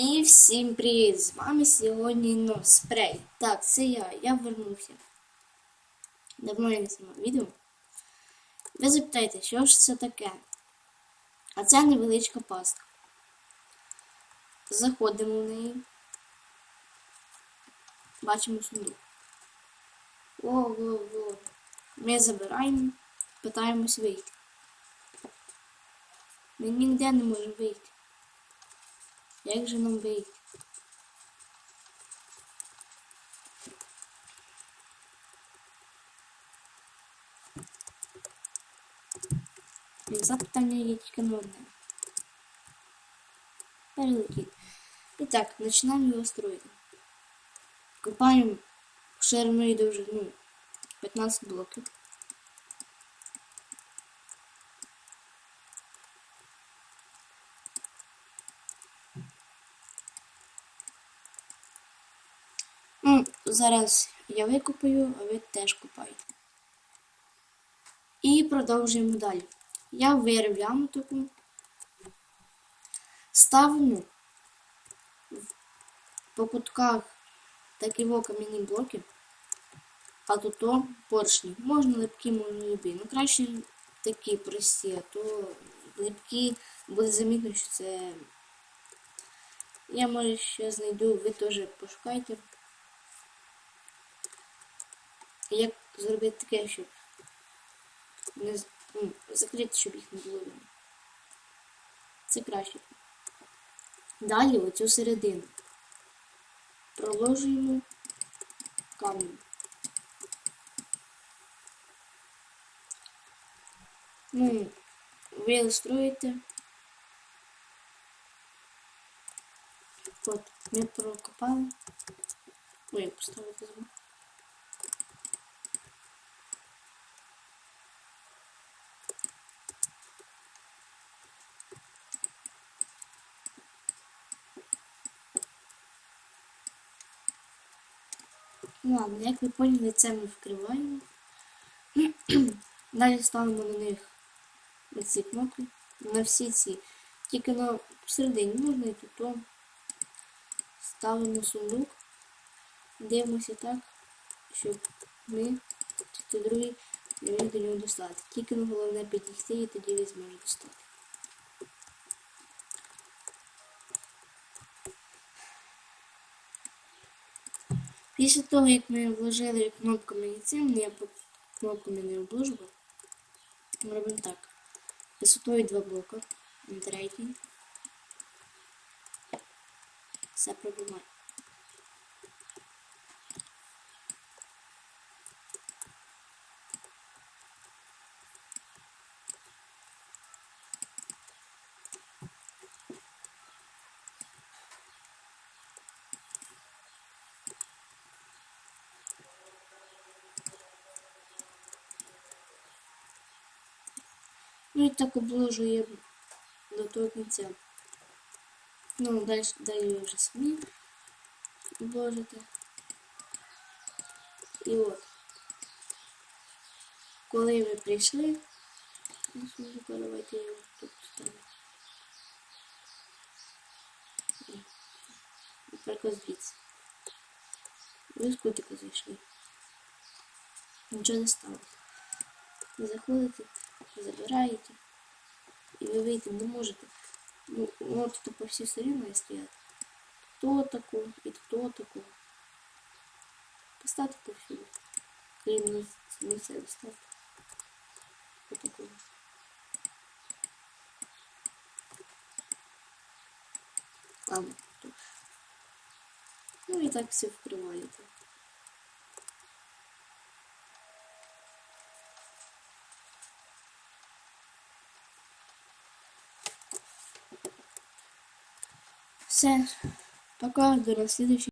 І всім привіт! З вами сьогодні ну, спрей. Так, це я, я вернувся. Давно я не знімав відео. Ви запитаєте, що ж це таке? А це невеличка пастка. Заходимо в неї. Бачимо сундук. Ого-го. Ми забираємо, питаємось вийти. Ми ніде не можемо вийти. Як же нам вийти? Запитання є тільки на одне. Перелетіть. І так, починаємо його строїти. Копаємо і довжину 15 блоків. Ну, зараз я викопаю, а ви теж копаєте. І продовжуємо далі. Я вирив яму таку. Ставимо по кутках такі кам'яні блоки, а тут то поршні. Можна липкі, можна любі. Ну краще такі прості, а то липкі буде замітно, що це. Я може ще знайду, ви теж пошукайте. Як зробити таке, щоб не ну, закрити, щоб їх не було видно. Це краще. Далі оцю середину проложуємо камінь. Ну, ви ілюструєте. От, ми прокопали. Ой, я поставити звук. Ну Ладно, як ви поняли, це ми вкриваємо. Далі ставимо на них ці кнопки. На всі ці. Тільки на середині можна і тут. Ставимо сундук. Дивимося так, щоб ми чи другий не міг до нього достати. Тільки ну, головне підійти і тоді він зможе достати. Після того, як ми вложили кнопку медицин, я кнопку обложував. Ми робимо так. Висотою два блока. Третій. Все пробиваємо. Ну і так обложуємо до того кінця. Ну, далі, далі вже самі обложите. І от. Коли ви прийшли, давайте я його тут ставлю. Наприклад, звідси. Ви з кутика зайшли. Нічого не сталося. Ви заходите, забираєте, і ви вийти не можете. Ну, ну от тут по всій стороні має стояти. То таку і то таку. Поставте повсюди. Крім не, не це доставте. Отаку. Ладно, тут. Ну і так все вкриваєте. Все. Пока, до следующего.